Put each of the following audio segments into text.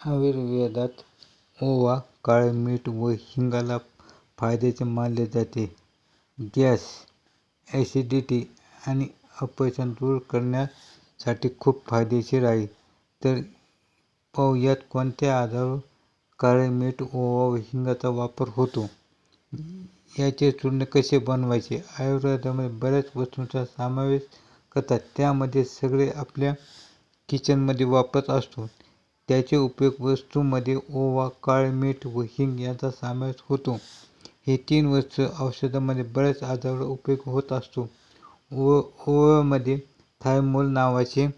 आयुर्वेदात ओवा, काळे मीठ व हिंगाला फायद्याचे मानले जाते. गॅस, ॲसिडिटी आणि अपचन दूर करण्यासाठी खूप फायदेशीर आहे. तर पाहुयात कोणत्या आजारावर काळे मीठ, ओवा व हिंगाचा वापर होतो. याचे चूर्ण कसे बनवायचे? आयुर्वेदामध्ये बऱ्याच वस्तूंचा समावेश करतात. त्यामध्ये सगळे आपल्या किचनमध्ये वापरत असतो. त्याचे उपयोग वस्तूंमध्ये ओवा, काळे मीठ व हिंग यांचा समावेश होतो. हे तीन वस्तू औषधांमध्ये बऱ्याच आजारावर उपयोग होत असतात. ओव्यामध्ये थायमोल नावाचे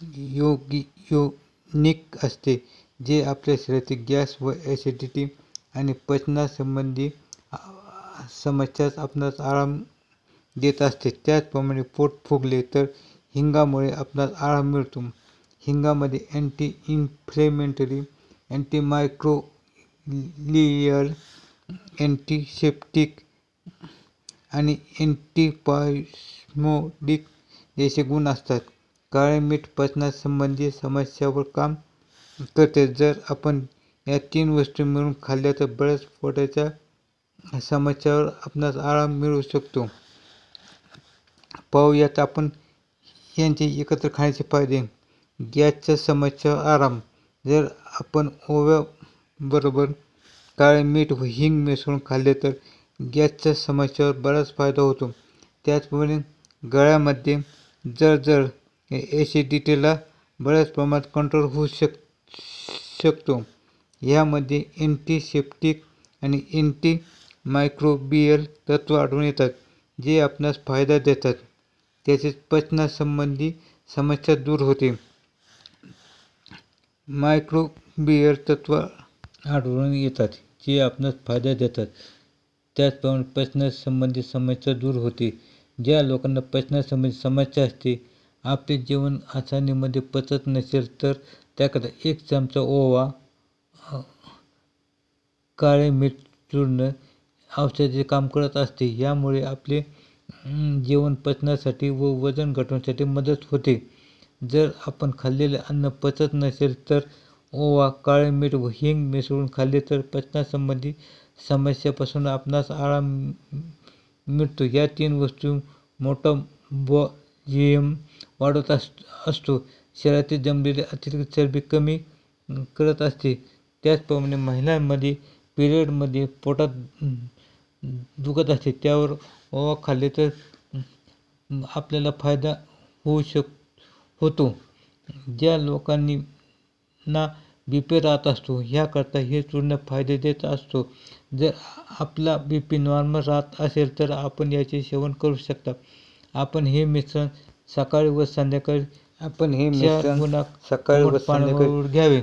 संयुग असते, जे आपल्या शरीरातील गॅस व ॲसिडिटी आणि पचनासंबंधी समस्यांना आपणास आराम देत असते. त्याचप्रमाणे पोट फुगले तर हिंगामुळे आपणास आराम मिळतो. हिंगामध्ये अँटी इन्फ्लेमेटरी, अँटीमायक्रोलियल अँटीसेप्टिक आणि अँटीपायस्मोडिक असे गुण असतात. काळे मीठ पचनासंबंधी समस्यांवर काम करते. जर आपण या तीन वस्तू मिळून खाल्ल्या तर बऱ्याच पोटाच्या समस्यांवर आपणास आराम मिळू शकतो. पाहूयात आपण यांचे एकत्र खाण्याचे फायदे. गॅसच्या समस्येवर आराम. जर आपण ओव्याबरोबर काळे मीठ व हिंग मिसळून खाल्ले तर गॅसच्या समस्येवर बराच फायदा होतो. त्याचप्रमाणे गळ्यामध्ये जळजळ, ॲसिडिटीला बऱ्याच प्रमाणात कंट्रोल होऊ शक शकतो. ह्यामध्ये एंटीसेप्टिक आणि अँटिमायक्रोबियल तत्त्व आढळून येतात, जे आपणास फायदा देतात. तसेच पचनासंबंधी समस्या दूर होते. मायक्रोबियल तत्त्व आढळून येतात, जे आपणास फायदा देतात. त्याचप्रमाणे पचनासंबंधी समस्या दूर होते. ज्या लोकांना पचनासंबंधी समस्या असते, आपले जेवण आसानीमध्ये पचत नसेल तर त्याकरता एक चमचा ओवा, काळे मीठ चूर्ण औषधाचे काम करत असते. यामुळे आपले जेवण पचण्यासाठी व वजन घटवण्यासाठी मदत होते. जर आपण खाल्लेले अन्न पचत नसेल तर ओवा, काळे मीठ व हिंग मिसळून खाल्ले तर पचनासंबंधी समस्यापासून आपणास आराम मिळतो. या तीन वस्तू मोठा मेटाबॉलिझम वाढवत अस असतो, शरीरातील जमलेली अतिरिक्त चरबी कमी करत असते. त्याचप्रमाणे महिलांमध्ये पिरियडमध्ये पोटात दुखत असते, त्यावर ओवा खाल्ले तर आपल्याला फायदा होऊ शक होतो. ज्या लोकांना बीपी राहत असतो, ह्यांकरता हे चूर्ण फायदा देत असतो. जर आपला बीपी नॉर्मल राहत असेल तर आपण याचे सेवन करू शकता. आपण हे मिश्रण सकाळी व संध्याकाळी चार गुणा कोमट पाण्याबरोबर घ्यावे.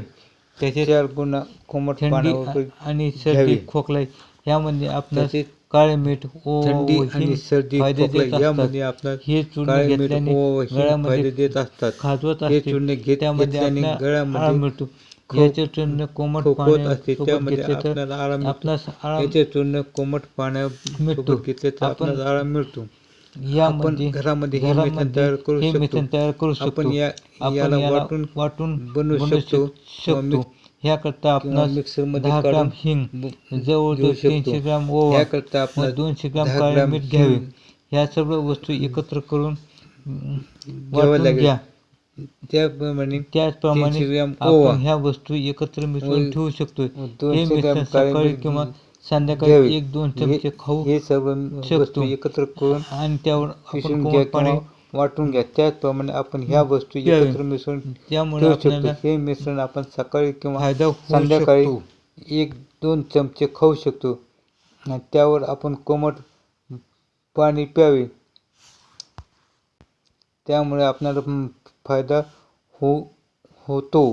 तसेच थंडी आणि सर्दी खोकला ह्यामध्ये आपणास काळे मीठ, ओवा व हिंग फायदा देत असतात. हे चूर्ण घेतल्याने गळ्यामध्ये खाजवत असते, त्यामध्ये आपल्याला आराम मिळतो. याचे चूर्ण कोमट पाण्यासोबत घेतले तर आपणास आराम मिळतो. यामध्ये घरामध्ये हे मिश्रण तयार करू शकतो. आपण याला वाटून बनवू शकतो. ह्याकरता आपणास दहा ग्रॅम हिंग, जवळजवळ तीनशे ग्रॅम ओवा व दोनशे ग्रॅम काळे मीठ घ्यावे. ह्या सर्व वस्तू एकत्र करून वाटून घ्या. त्याचप्रमाणे आपण ह्या वस्तू एकत्र मिसळून ठेवू शकतो. हे मिश्रण सकाळी किंवा संध्याकाळी एक दोन चमचे खाऊ शकतो आणि त्यावर आपण पाणी वाटून घ्या. त्याचप्रमाणे आपण ह्या वस्तू एकत्र मिसळून शकतो. हे मिश्रण आपण सकाळी किंवा संध्याकाळी एक दोन चमचे खाऊ शकतो आणि त्यावर आपण कोमट पाणी प्यावे. त्यामुळे आपणाला फायदा होतो.